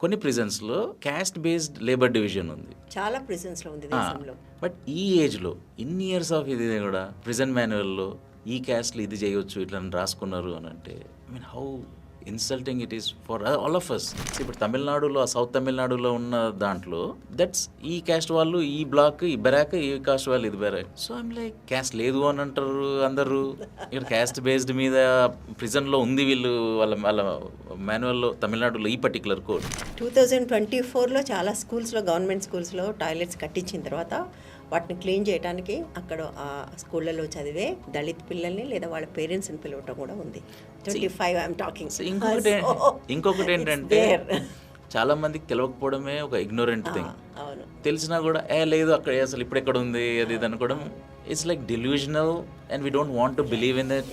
కొన్ని prisons లో caste based labour division ఉంది. చాలా ప్రిజన్స్లో ఉంది దేశంలో. బట్ ఈ ఏజ్లో ఇన్ని ఇయర్స్ ఆఫ్ ఇది కూడా ప్రిజన్ మాన్యువల్లో ఈ క్యాస్ట్లు ఇది చేయొచ్చు ఇట్లా రాసుకున్నారు అని అంటే I mean how insulting it is for all of us ఇప్పుడు తమిళనాడులో సౌత్ తమిళనాడులో ఉన్న దాంట్లో దట్స్ ఈ క్యాస్ట్ వాళ్ళు ఈ బ్లాక్ ఈ బెరాక్ ఈ కాస్ట్ వాళ్ళు ఇది బెరాక్ సో ఐమ్ లైక్ క్యాస్ట్ లేదు అని అంటారు అందరూ. ఇక్కడ క్యాస్ట్ బేస్డ్ మీద ప్రిజన్లో ఉంది వీళ్ళు వాళ్ళ వాళ్ళ మాన్యువల్లో తమిళనాడులో ఈ particular code two thousand twenty ఫోర్లో చాలా స్కూల్స్లో గవర్నమెంట్ స్కూల్స్లో టాయిలెట్స్ కట్టించిన తర్వాత వాటిని క్లీన్ చేయడానికి అక్కడ ఆ స్కూళ్ళలో చదివే దళిత్ పిల్లల్ని లేదా వాళ్ళ పేరెంట్స్ని పిలవటం కూడా ఉంది. ట్వంటీ ఫైవ్ ఐఎమ్ టాకింగ్ ఇంకొకటి ఇంకొకటి ఏంటంటే చాలా మందికి తెలియకపోవడమే ఒక ఇగ్నోరెంట్ థింగ్ అవును. తెలిసినా కూడా ఏ లేదు అక్కడ అసలు ఇప్పుడు ఎక్కడ ఉంది అది ఇది అనుకోవడం it's like delusional and we don't want to believe in that.